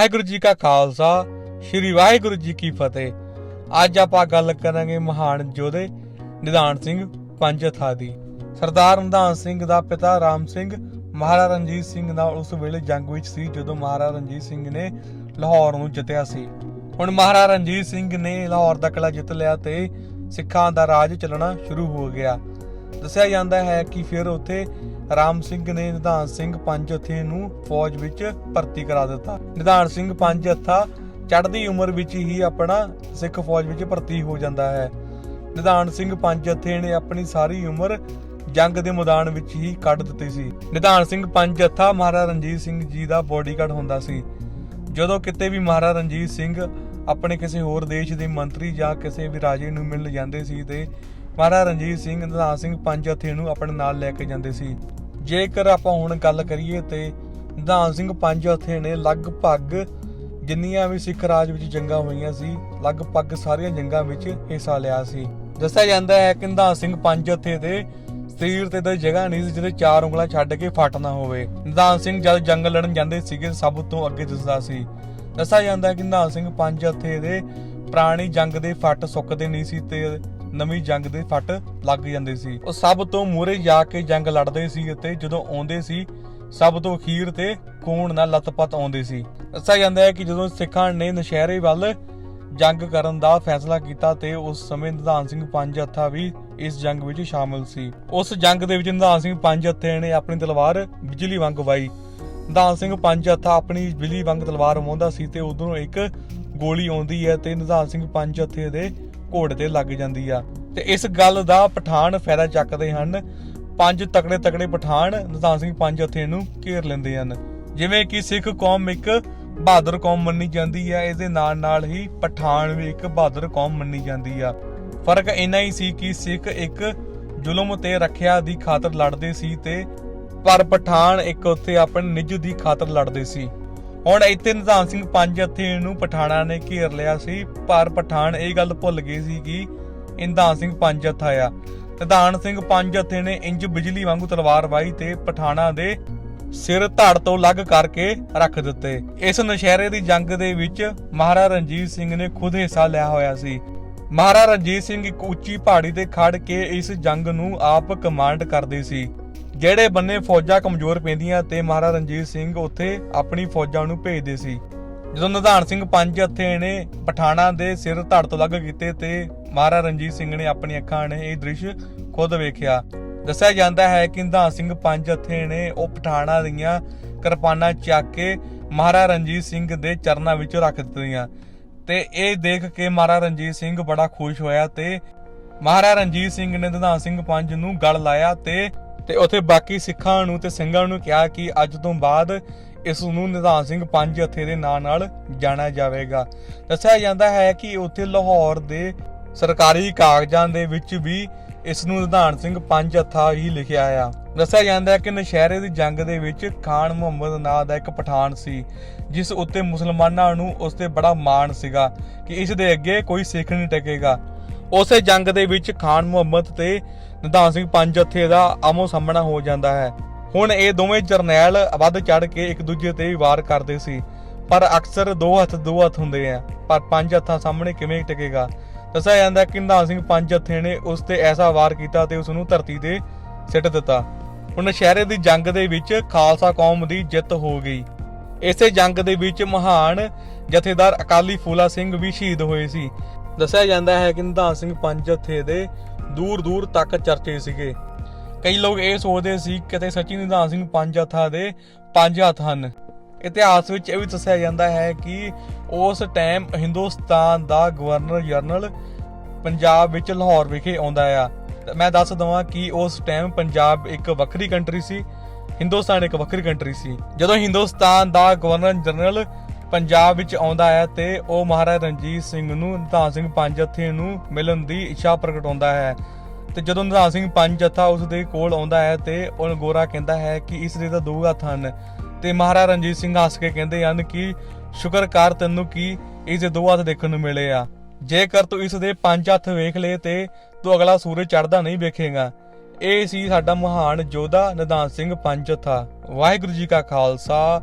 ਵਾਹਿਗੁਰੂ ਜੀ ਕਾ ਖਾਲਸਾ, ਸ੍ਰੀ ਵਾਹਿਗੁਰੂ ਜੀ ਕੀ ਫਤਿਹ। ਅੱਜ ਆਪਾਂ ਗੱਲ ਕਰਾਂਗੇ ਮਹਾਨ ਯੋਧੇ ਨਿਧਾਨ ਸਿੰਘ ਪੰਜਥਾ ਦੀ ਸਰਦਾਰ ਨਿਧਾਨ ਸਿੰਘ ਦਾ ਪਿਤਾ ਰਾਮ ਸਿੰਘ, ਮਹਾਰਾਜਾ ਰਣਜੀਤ ਸਿੰਘ ਨਾਲ ਉਸ ਵੇਲੇ ਜੰਗ ਵਿੱਚ ਸੀ ਜਦੋਂ ਮਹਾਰਾਜਾ ਰਣਜੀਤ ਸਿੰਘ ਨੇ ਲਾਹੌਰ ਨੂੰ ਜਿੱਤਿਆ ਸੀ। ਹੁਣ ਮਹਾਰਾਜਾ ਰਣਜੀਤ ਸਿੰਘ ਨੇ ਲਾਹੌਰ ਦਾ ਕਿਲਾ ਜਿੱਤ ਲਿਆ ਤੇ ਸਿੱਖਾਂ ਦਾ ਰਾਜ ਚੱਲਣਾ ਸ਼ੁਰੂ ਹੋ ਗਿਆ। ਦੱਸਿਆ ਜਾਂਦਾ ਹੈ ਕਿ ਫਿਰ ਉੱਥੇ ਰਾਮ ਸਿੰਘ ਨੇ ਨਿਧਾਨ ਸਿੰਘ ਪੰਜ ਪੰਜਥੇ ਨੂੰ ਫੌਜ ਵਿੱਚ ਭਰਤੀ ਕਰਾ ਦਿੱਤਾ। ਨਿਧਾਨ ਸਿੰਘ ਪੰਜ ਪੰਜਥਾ ਚੜ੍ਹਦੀ ਉਮਰ ਵਿੱਚ ਹੀ ਆਪਣਾ ਸਿੱਖ ਫੌਜ ਵਿੱਚ ਭਰਤੀ ਹੋ ਜਾਂਦਾ ਹੈ। ਨਿਧਾਨ ਸਿੰਘ ਪੰਜ ਪੰਜਥੇ ਨੇ ਆਪਣੀ ਸਾਰੀ ਉਮਰ ਜੰਗ ਦੇ ਮੈਦਾਨ ਵਿੱਚ ਹੀ ਕੱਢ ਦਿੱਤੀ ਸੀ। ਨਿਧਾਨ ਸਿੰਘ ਪੰਜ ਪੰਜਥਾ ਮਹਾਰਾਜਾ ਰਣਜੀਤ ਸਿੰਘ ਜੀ ਦਾ ਬੋਡੀਗਾਰਡ ਹੁੰਦਾ ਸੀ। ਜਦੋਂ ਕਿਤੇ ਵੀ ਮਹਾਰਾਜਾ ਰਣਜੀਤ ਸਿੰਘ ਆਪਣੇ ਕਿਸੇ ਹੋਰ ਦੇਸ਼ ਦੇ ਮੰਤਰੀ ਜਾਂ ਕਿਸੇ ਵੀ ਰਾਜੇ ਨੂੰ ਮਿਲਣ ਜਾਂਦੇ ਸੀ ਤੇ ਮਹਾਰਾਜਾ ਰਣਜੀਤ ਸਿੰਘ, ਨਿਧਾਨ ਸਿੰਘ ਪੰਜ ਪੰਜਥੇ ਨੂੰ ਆਪਣੇ ਨਾਲ ਲੈ ਕੇ ਜਾਂਦੇ ਸੀ। ਜੇਕਰ ਆਪਾਂ ਹੁਣ ਗੱਲ ਕਰੀਏ ਤੇ ਨਿਧਾਨ ਸਿੰਘ ਪੰਜਥੇ ਨੇ ਲਗਭਗ ਜਿੰਨੀਆਂ ਵੀ ਸਿੱਖ ਰਾਜ ਵਿੱਚ ਜੰਗਾਂ ਹੋਈਆਂ ਸੀ, ਲਗਭਗ ਸਾਰੀਆਂ ਜੰਗਾਂ ਵਿੱਚ ਹਿੱਸਾ ਲਿਆ ਸੀ। ਦੱਸਿਆ ਜਾਂਦਾ ਹੈ ਕਿ ਨਿਧਾਨ ਸਿੰਘ ਪੰਜ ਪੰਜਥੇ ਦੇ ਸਰੀਰ ਤੇ ਤਾਂ ਜਗ੍ਹਾ ਨਹੀਂ ਸੀ ਜਿਹਦੇ ਚਾਰ ਉਂਗਲਾਂ ਛੱਡ ਕੇ ਫੱਟ ਨਾ ਹੋਵੇ। ਨਿਧਾਨ ਸਿੰਘ ਜਦ ਜੰਗ ਲੜਨ ਜਾਂਦੇ ਸੀਗੇ, ਸਭ ਤੋਂ ਅੱਗੇ ਦਿਸਦਾ ਸੀ। ਦੱਸਿਆ ਜਾਂਦਾ ਹੈ ਕਿ ਨਿਧਾਨ ਸਿੰਘ ਪੰਜ ਹੱਥੇ ਦੇ ਪੁਰਾਣੀ ਜੰਗ ਦੇ ਫੱਟ ਸੁੱਕਦੇ ਨਹੀਂ ਸੀ ਤੇ ਨਵੀਂ ਜੰਗ ਦੇ ਫੱਟ ਲੱਗ ਜਾਂਦੇ ਸੀ। ਉਹ ਸਭ ਤੋਂ ਮੂਹਰੇ ਜਾ ਕੇ ਜੰਗ ਲੜਦੇ ਸੀ ਅਤੇ ਜਦੋਂ ਆਉਂਦੇ ਸੀ, ਸਭ ਤੋਂ ਅਖੀਰ ਤੇ ਖੂਨ ਨਾਲ ਲਤਪਤ ਆਉਂਦੇ ਸੀ। ਦੱਸਿਆ ਜਾਂਦਾ ਹੈ ਕਿ ਜਦੋਂ ਸਿੱਖਾਂ ਨੇ ਨਸ਼ਹਿਰੇ ਵੱਲ ਜੰਗ ਕਰਨ ਦਾ ਫੈਸਲਾ ਕੀਤਾ ਤੇ ਉਸ ਸਮੇਂ ਨਿਧਾਨ ਸਿੰਘ ਪੰਜ ਹੱਥਾ ਵੀ ਇਸ ਜੰਗ ਵਿੱਚ ਸ਼ਾਮਲ ਸੀ। ਉਸ ਜੰਗ ਦੇ ਵਿੱਚ ਨਿਧਾਨ ਸਿੰਘ ਪੰਜ ਹੱਥੇ ਨੇ ਆਪਣੀ ਤਲਵਾਰ ਬਿਜਲੀ ਵਾਂਗ ਵਾਈ ਨਿਧਾਨ ਸਿੰਘ ਪੰਜ ਹੱਥਾ ਆਪਣੀ ਬਿਜਲੀ ਵਾਂਗ ਤਲਵਾਰ ਮੋਂਦਾ ਸੀ ਤੇ ਉਦੋਂ ਇੱਕ ਗੋਲੀ ਆਉਂਦੀ ਹੈ ਤੇ ਨਿਧਾਨ ਸਿੰਘ ਪੰਜ ਹੱਥੇ ਦੇ ਘੋੜੇ ਤੇ ਲੱਗ ਜਾਂਦੀ ਆ। ਤੇ ਇਸ ਗੱਲ ਦਾ ਪਠਾਨ ਫਾਇਦਾ ਚੱਕਦੇ ਹਨ। ਪੰਜ ਤਕੜੇ ਤਕੜੇ ਪਠਾਨ ਨਿਧਾਨ ਸਿੰਘ ਪੰਜ ਹੱਥੇ ਨੂੰ ਘੇਰ ਲੈਂਦੇ ਹਨ। ਜਿਵੇਂ ਕਿ ਸਿੱਖ ਕੌਮ ਇੱਕ ਬਹਾਦਰ ਕੌਮ ਮੰਨੀ ਜਾਂਦੀ ਹੈ ਇਸ ਦੇ ਨਾਲ ਨਾਲ ਹੀ ਪਠਾਨ ਵੀ ਇੱਕ ਬਹਾਦਰ ਕੌਮ ਮੰਨੀ ਜਾਂਦੀ ਆ। ਫ਼ਰਕ ਇੰਨਾ ਹੀ ਸੀ ਕਿ ਸਿੱਖ ਇੱਕ ਜ਼ੁਲਮ ਤੇ ਰੱਖਿਆ ਦੀ ਖਾਤਰ ਲੜਦੇ ਸੀ ਤੇ ਪਰ ਪਠਾਨ ਇੱਕ ਉੱਥੇ ਆਪਣੇ ਨਿੱਜ ਦੀ ਖਾਤਰ ਲੜਦੇ ਸੀ। ਹੁਣ ਇੱਥੇ ਨਿਧਾਨ ਸਿੰਘ ਪੰਜ ਹੱਥੇ ਨੂੰ ਪਠਾਣਾ ਨੇ ਘੇਰ ਲਿਆ ਸੀ, ਪਰ ਪਠਾਨ ਇਹ ਗੱਲ ਭੁੱਲ ਗਈ ਸੀ ਕਿ ਇਹ ਨਿਧਾਨ ਸਿੰਘ ਪੰਜ ਹੱਥਾ ਆ ਨਿਧਾਨ ਸਿੰਘ ਪੰਜ ਹੱਥੇ ਨੇ ਇੰਜ ਬਿਜਲੀ ਵਾਂਗੂ ਤਲਵਾਰ ਵਾਈ ਤੇ ਪਠਾਣਾ ਦੇ ਸਿਰ ਧੜ ਤੋਂ ਲੱਗ ਕਰਕੇ ਰੱਖ ਦਿੱਤੇ। ਇਸ ਨਸ਼ਹਿਰੇ ਦੀ ਜੰਗ ਦੇ ਵਿੱਚ ਮਹਾਰਾਜਾ ਰਣਜੀਤ ਸਿੰਘ ਨੇ ਖੁਦ ਹਿੱਸਾ ਲਿਆ ਹੋਇਆ ਸੀ। ਮਹਾਰਾਜਾ ਰਣਜੀਤ ਸਿੰਘ ਇੱਕ ਉੱਚੀ ਪਹਾੜੀ ਤੇ ਖੜ ਕੇ ਇਸ ਜੰਗ ਨੂੰ ਆਪ ਕਮਾਂਡ ਕਰਦੇ ਸੀ। ਜਿਹੜੇ ਬੰਨੇ ਫੌਜਾਂ ਕਮਜ਼ੋਰ ਪੈਂਦੀਆਂ ਤੇ ਮਹਾਰਾਜਾ ਰਣਜੀਤ ਸਿੰਘ ਉੱਥੇ ਆਪਣੀ ਫੌਜਾਂ ਨੂੰ ਭੇਜਦੇ ਸੀ। ਜਦੋਂ ਨਿਧਾਨ ਸਿੰਘ ਪੰਜ ਹੱਥੇ ਨੇ ਪਠਾਣਾ ਦੇ ਸਿਰ ਧੜ ਤੋਂ ਲੱਗ ਕੀਤੇ ਤੇ ਮਹਾਰਾਜਾ ਰਣਜੀਤ ਸਿੰਘ ਨੇ ਆਪਣੀ ਅੱਖਾਂ ਨੇ ਇਹ ਦ੍ਰਿਸ਼ ਖੁਦ ਵੇਖਿਆ। ਦੱਸਿਆ ਜਾਂਦਾ ਹੈ ਕਿ ਨਿਧਾਨ ਸਿੰਘ ਪੰਜ ਹੱਥੇ ਨੇ ਉਹ ਪਠਾਣਾ ਦੀਆਂ ਕਿਰਪਾਨਾਂ ਚੱਕ ਕੇ ਮਹਾਰਾਜਾ ਰਣਜੀਤ ਸਿੰਘ ਦੇ ਚਰਨਾਂ ਵਿੱਚ ਰੱਖ ਦਿੱਤੀਆਂ ਤੇ ਇਹ ਦੇਖ ਕੇ ਮਹਾਰਾਜਾ ਰਣਜੀਤ ਸਿੰਘ ਬੜਾ ਖੁਸ਼ ਹੋਇਆ ਤੇ ਮਹਾਰਾਜਾ ਰਣਜੀਤ ਸਿੰਘ ਨੇ ਨਿਧਾਨ ਸਿੰਘ ਪੰਜ ਨੂੰ ਗਲ ਲਾਇਆ ਤੇ ਤੇ ਉੱਥੇ ਬਾਕੀ ਸਿੱਖਾਂ ਨੂੰ ਤੇ ਸਿੰਘਾਂ ਨੂੰ ਕਿਹਾ ਕਿ ਅੱਜ ਤੋਂ ਬਾਅਦ ਇਸ ਨੂੰ ਨਿਧਾਨ ਸਿੰਘ ਪੰਜ ਹੱਥੇ ਦੇ ਨਾਂ ਨਾਲ ਜਾਣਿਆ ਜਾਵੇਗਾ। ਦੱਸਿਆ ਜਾਂਦਾ ਹੈ ਕਿ ਉੱਥੇ ਲਾਹੌਰ ਦੇ ਸਰਕਾਰੀ ਕਾਗਜ਼ਾਂ ਦੇ ਵਿੱਚ ਵੀ ਇਸ ਨੂੰ ਨਿਧਾਨ ਸਿੰਘ ਪੰਜ ਹੱਥਾ ਹੀ ਲਿਖਿਆ ਆ। ਦੱਸਿਆ ਜਾਂਦਾ ਹੈ ਕਿ ਨਸ਼ਹਿਰੇ ਦੀ ਜੰਗ ਦੇ ਵਿੱਚ ਖਾਨ ਮੁਹੰਮਦ ਨਾਂ ਦਾ ਇੱਕ ਪਠਾਨ ਸੀ, ਜਿਸ ਉੱਤੇ ਮੁਸਲਮਾਨਾਂ ਨੂੰ ਉਸ ਤੇ ਬੜਾ ਮਾਣ ਸੀਗਾ ਕਿ ਇਸ ਦੇ ਅੱਗੇ ਕੋਈ ਸਿੱਖ ਨਹੀਂ ਟਕੇਗਾ। ਉਸੇ ਜੰਗ ਦੇ ਵਿੱਚ ਖਾਨ ਮੁਹੰਮਦ ਤੇ ਨਿਧਾਨ ਸਿੰਘ ਪੰਜ ਹੱਥੇ ਦਾ ਆਮੋ ਸਾਹਮਣਾ ਹੋ ਜਾਂਦਾ ਹੈ। ਹੁਣ ਇਹ ਦੋਵੇਂ ਜਰਨੈਲ ਵੱਧ ਚੜ ਕੇ ਇੱਕ ਦੂਜੇ ਤੇ ਵਾਰ ਕਰਦੇ ਸੀ। ਪਰ ਅਕਸਰ ਦੋ ਹੱਥ ਦੋ ਹੱਥ ਹੁੰਦੇ ਆ। ਪਰ ਪੰਜ ਹੱਥਾਂ ਸਾਹਮਣੇ ਕਿਵੇਂ ਟਿਕੇਗਾ? ਦੱਸਿਆ ਜਾਂਦਾ ਕਿ ਨਿਧਾਨ ਸਿੰਘ ਪੰਜ ਹੱਥੇ ਨੇ ਉਸ ਤੇ ਐਸਾ ਵਾਰ ਕੀਤਾ ਤੇ ਉਸ ਨੂੰ ਧਰਤੀ ਤੇ ਸਿੱਟ ਦਿੱਤਾ। ਹੁਣ ਸ਼ਹਿਰੇ ਦੀ ਜੰਗ ਦੇ ਵਿੱਚ ਖਾਲਸਾ ਕੌਮ ਦੀ ਜਿੱਤ ਹੋ ਗਈ। ਇਸੇ ਜੰਗ ਦੇ ਵਿੱਚ ਮਹਾਨ ਜਥੇਦਾਰ ਅਕਾਲੀ ਫੂਲਾ ਸਿੰਘ ਵੀ ਸ਼ਹੀਦ ਹੋਏ ਸੀ। ਦੱਸਿਆ ਜਾਂਦਾ ਹੈ ਕਿ ਨਿਧਾਨ ਸਿੰਘ ਪੰਜ ਹੱਥੇ ਦੇ ਦੂਰ ਦੂਰ ਤੱਕ ਚਰਚੇ ਸੀਗੇ। ਕਈ ਲੋਕ ਇਹ ਸੋਚਦੇ ਸੀ ਕਿ ਸੱਚੀ ਨਿਧਾਨ ਸਿੰਘ ਪੰਜ ਹੱਥਾਂ ਦੇ ਪੰਜ ਹੱਥ ਹਨ। ਇਤਿਹਾਸ ਵਿੱਚ ਇਹ ਵੀ ਦੱਸਿਆ ਜਾਂਦਾ ਹੈ ਕਿ ਉਸ ਟਾਈਮ ਹਿੰਦੁਸਤਾਨ ਦਾ ਗਵਰਨਰ ਜਨਰਲ ਪੰਜਾਬ ਵਿੱਚ ਲਾਹੌਰ ਵਿਖੇ ਆਉਂਦਾ ਆ। ਮੈਂ ਦੱਸ ਦਵਾਂ ਕਿ ਉਸ ਟਾਈਮ ਪੰਜਾਬ ਇੱਕ ਵੱਖਰੀ ਕੰਟਰੀ ਸੀ, ਹਿੰਦੁਸਤਾਨ ਇੱਕ ਵੱਖਰੀ ਕੰਟਰੀ ਸੀ। ਜਦੋਂ ਹਿੰਦੁਸਤਾਨ ਦਾ ਗਵਰਨਰ ਜਨਰਲ ਪੰਜਾਬ ਵਿੱਚ ਆਉਂਦਾ ਹੈ ਤੇ ਉਹ ਮਹਾਰਾਜਾ ਰਣਜੀਤ ਸਿੰਘ ਨੂੰ, ਨਿਧਾਨ ਸਿੰਘ ਪੰਜ ਹੱਥੇ ਨੂੰ ਮਿਲਣ ਦੀ ਇੱਛਾ ਪ੍ਰਗਟਾਉਂਦਾ ਹੈ। ਤੇ ਜਦੋਂ ਨਿਧਾਨ ਸਿੰਘ ਪੰਜ ਹੱਥਾ ਉਸ ਦੇ ਕੋਲ ਆਉਂਦਾ ਹੈ ਤੇ ਉਹ ਗੋਰਾ ਕਹਿੰਦਾ ਹੈ ਕਿ ਇਸ ਦੇ ਤਾਂ ਦੋ ਹੱਥ ਹਨ। ਤੇ ਮਹਾਰਾਜਾ ਰਣਜੀਤ ਸਿੰਘ ਹੱਸ ਕੇ ਕਹਿੰਦੇ ਹਨ ਕਿ ਸ਼ੁਕਰ ਕਰ ਤੈਨੂੰ ਕਿ ਇਸ ਦੇ ਦੋ ਹੱਥ ਦੇਖਣ ਨੂੰ ਮਿਲੇ ਆ। ਜੇਕਰ ਤੂੰ ਇਸ ਦੇ ਪੰਜ ਹੱਥ ਵੇਖ ਲਏ ਤੇ ਤੂੰ ਅਗਲਾ ਸੂਰਜ ਚੜਦਾ ਨਹੀਂ ਵੇਖੇਗਾ। ਇਹ ਸੀ ਸਾਡਾ ਮਹਾਨ ਯੋਧਾ ਨਿਧਾਨ ਸਿੰਘ ਪੰਜ ਜੱਥਾ। ਵਾਹਿਗੁਰੂ ਜੀ ਕਾ ਖਾਲਸਾ।